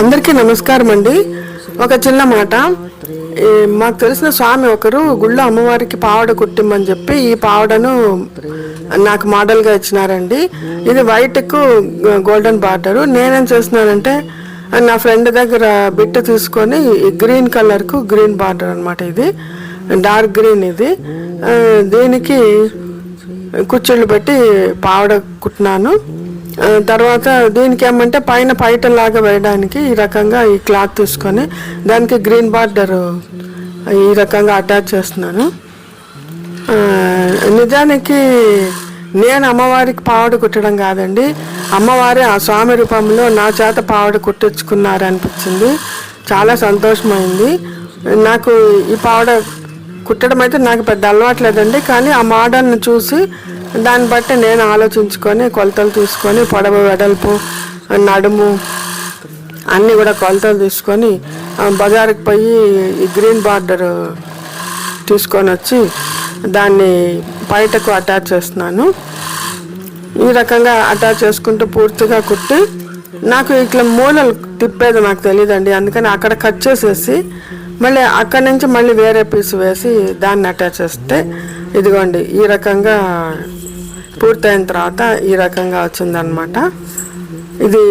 అందరికీ నమస్కారం అండి. ఒక చిన్న మాట. మాకు తెలిసిన స్వామి ఒకరు గుళ్ళో అమ్మవారికి పావడ కుట్టిమ్మని చెప్పి ఈ పావడను నాకు మోడల్గా ఇచ్చినారండి. ఇది వైట్కు గోల్డెన్ బార్డర్. నేనేం చేస్తున్నానంటే నా ఫ్రెండ్ దగ్గర బిట్ట తీసుకొని గ్రీన్ కలర్కు గ్రీన్ బార్డర్ అన్నమాట ఇది. డార్క్ గ్రీన్ ఇది. దీనికి కుచ్చుళ్ళు పెట్టి పావడ కుట్టినాను. తర్వాత దీనికి ఏమంటే పైన పైటలాగా వేయడానికి ఈ రకంగా ఈ క్లాత్ తీసుకొని దానికి గ్రీన్ బార్డర్ ఈ రకంగా అటాచ్ చేస్తున్నాను. నిజానికి నేను అమ్మవారికి పావడ కుట్టడం కాదండి అమ్మవారి ఆ స్వామి రూపంలో నా చేత పావడ కుట్టించుకున్నారు అనిపించింది. చాలా సంతోషమైంది. నాకు ఈ పావడ కుట్టడం అయితే నాకు పెద్ద అలవాటు లేదండి కానీ ఆ మోడల్ని చూసి దాన్ని బట్టి నేను ఆలోచించుకొని కొలతలు తీసుకొని పొడవు వెడల్పు నడుము అన్నీ కూడా కొలతలు తీసుకొని ఆ, బజారుకి పోయి ఈ గ్రీన్ బార్డర్ తీసుకొని వచ్చి దాన్ని బయటకు అటాచ్ చేస్తున్నాను. ఈ రకంగా అటాచ్ చేసుకుంటూ పూర్తిగా కుట్టి నాకు ఇట్లా మూలలు తిప్పేది నాకు తెలియదండి. అందుకని అక్కడ కట్ చేసేసి మళ్ళీ అక్కడి నుంచి మళ్ళీ వేరే పీస్ వేసి దాన్ని అటాచ్ చేస్తే ఇదిగోండి ఈ రకంగా పూర్తయిన తర్వాత ఈ రకంగా వచ్చిందనమాట ఇది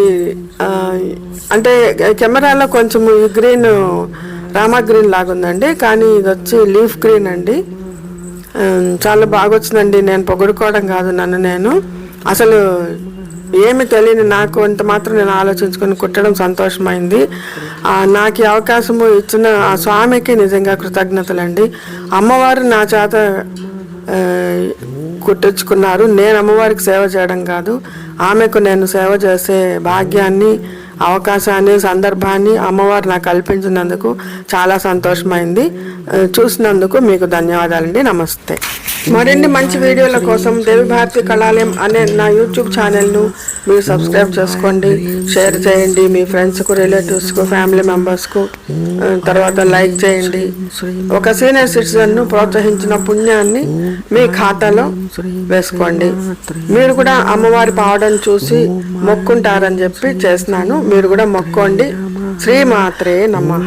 అంటే కెమెరాలో కొంచెం ఈ గ్రీన్ రామా గ్రీన్ లాగా ఉందండి కానీ ఇది వచ్చి లీఫ్ గ్రీన్ అండి. చాలా బాగా వచ్చిందండి నేను పొగుడుకోవడం కాదు నన్ను నేను. అసలు ఏమి తెలియని నాకు అంత మాత్రం నేను ఆలోచించుకొని కుట్టడం సంతోషమైంది. నాకు ఈ అవకాశము ఇచ్చిన ఆ స్వామికి నిజంగా కృతజ్ఞతలండి. అమ్మవారు నా చేత కుట్టించుకున్నారు నేను అమ్మవారికి సేవ చేయడం కాదు. ఆమెకు నేను సేవ చేసే భాగ్యాన్ని అవకాశాన్ని సందర్భాన్ని అమ్మవారు నాకు కల్పించినందుకు చాలా సంతోషమైంది. చూసినందుకు మీకు ధన్యవాదాలండి. నమస్తే. మరిన్ని మంచి వీడియోల కోసం దేవి భారతి కళాలయం అనే నా యూట్యూబ్ ఛానల్ను మీరు సబ్స్క్రైబ్ చేసుకోండి. షేర్ చేయండి మీ ఫ్రెండ్స్కు రిలేటివ్స్కు ఫ్యామిలీ మెంబర్స్కు తర్వాత లైక్ చేయండి. ఒక సీనియర్ సిటిజన్ను ప్రోత్సహించిన పుణ్యాన్ని మీ ఖాతాలో వేసుకోండి. మీరు కూడా అమ్మవారి పావడం చూసి మొక్కుంటారని చెప్పి చేస్తున్నాను. మీరు కూడా మొక్కోండి. శ్రీమాత్రే నమః.